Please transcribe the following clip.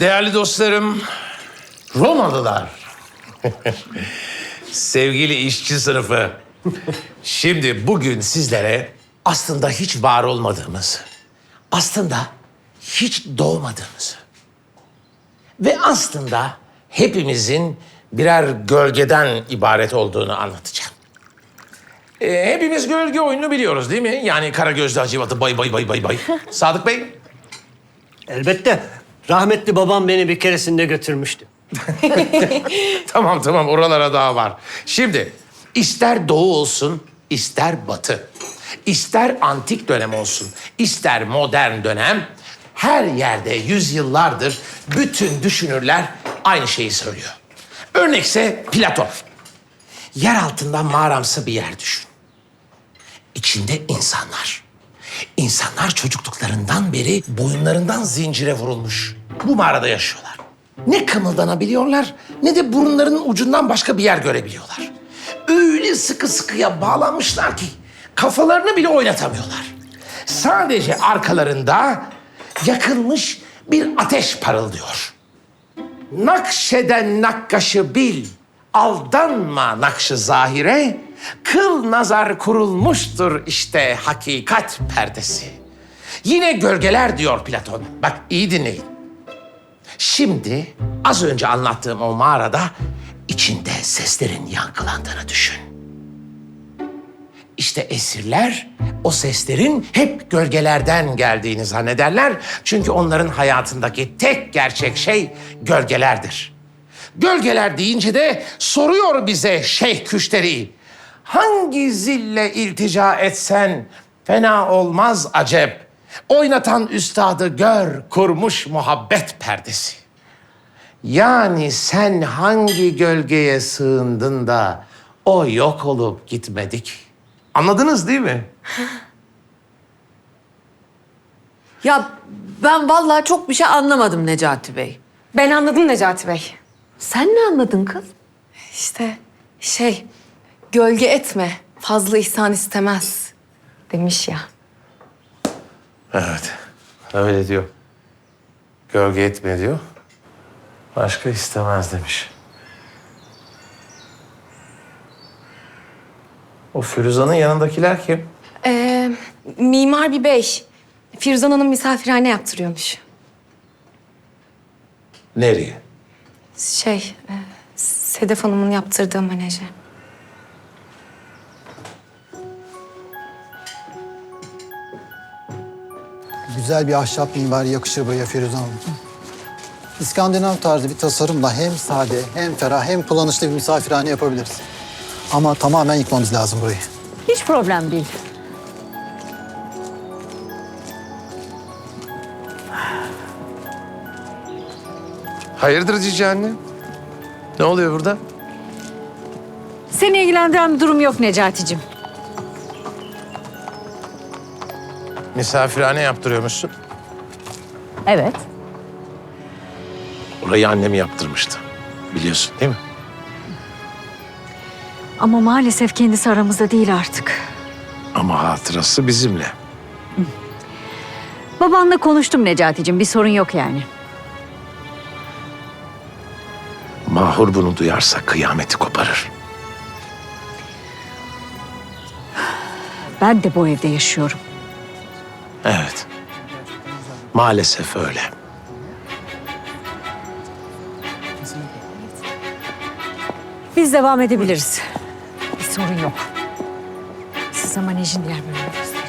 Değerli dostlarım, Romalılar. Sevgili işçi sınıfı. Şimdi bugün sizlere aslında hiç var olmadığımız, aslında hiç doğmadığımızı ve aslında hepimizin birer gölgeden ibaret olduğunu anlatacağım. Ee, hepimiz gölge oyununu biliyoruz değil mi? Yani Karagözlü Hacivat'ı bay bay bay bay bay. Sadık Bey? Elbette. Rahmetli babam beni bir keresinde götürmüştü. Tamam tamam oralara daha var. Şimdi ister doğu olsun ister batı. ister antik dönem olsun ister modern dönem her yerde yüzyıllardır bütün düşünürler aynı şeyi söylüyor. Örnekse Platon. Yer altından mağaramsı bir yer düşün. İçinde insanlar. İnsanlar çocukluklarından beri boyunlarından zincire vurulmuş. Bu mağarada yaşıyorlar. Ne kımıldanabiliyorlar ne de burunlarının ucundan başka bir yer görebiliyorlar. Öyle sıkı sıkıya bağlanmışlar ki kafalarını bile oynatamıyorlar. Sadece arkalarında yakılmış bir ateş parıldıyor. Nakşeden nakkaşı bil, aldanma nakşı zahire, kıl nazar kurulmuştur işte hakikat perdesi. Yine gölgeler diyor Platon. Bak iyi dinleyin. Şimdi az önce anlattığım o mağarada içinde seslerin yankılandığını düşün. İşte esirler o seslerin hep gölgelerden geldiğini zannederler. Çünkü onların hayatındaki tek gerçek şey gölgelerdir. Gölgeler deyince de soruyor bize Şeyh Küşteri. Hangi zille iltica etsen fena olmaz acep. Oynatan üstadı gör kurmuş muhabbet perdesi. Yani sen hangi gölgeye sığındın da o yok olup gitmedik? Anladınız değil mi? Ya ben vallahi çok bir şey anlamadım Necati Bey. Ben anladım Necati Bey. Sen ne anladın kız? İşte şey, gölge etme, fazla ihsan istemez demiş ya. Evet, öyle diyor. Gölge etme diyor. Başka istemez demiş. O Firuza'nın yanındakiler kim? Ee, mimar bir bey. Firuzan Hanım misafirhane yaptırıyormuş. Nereye? Şey, e, Sedef Hanım'ın yaptırdığı menaje. Güzel bir ahşap minber yakışır buraya Firuze Hanım. İskandinav tarzı bir tasarımla hem sade, hem ferah, hem kullanışlı bir misafirhane yapabiliriz. Ama tamamen yıkmamız lazım burayı. Hiç problem değil. Hayırdır Cici anne? Ne oluyor burada? Seni ilgilendiren bir durum yok Necati'cim. Misafirhane yaptırıyormuşsun. Evet. Orayı annem yaptırmıştı. Biliyorsun değil mi? Ama maalesef kendisi aramızda değil artık. Ama hatırası bizimle. Babanla konuştum Necati'cim. Bir sorun yok yani. Mahur bunu duyarsa kıyameti koparır. Ben de bu evde yaşıyorum. Maalesef öyle. Biz devam edebiliriz. Bir sorun yok. Siz ama Nejin diğer bölümdeyiz.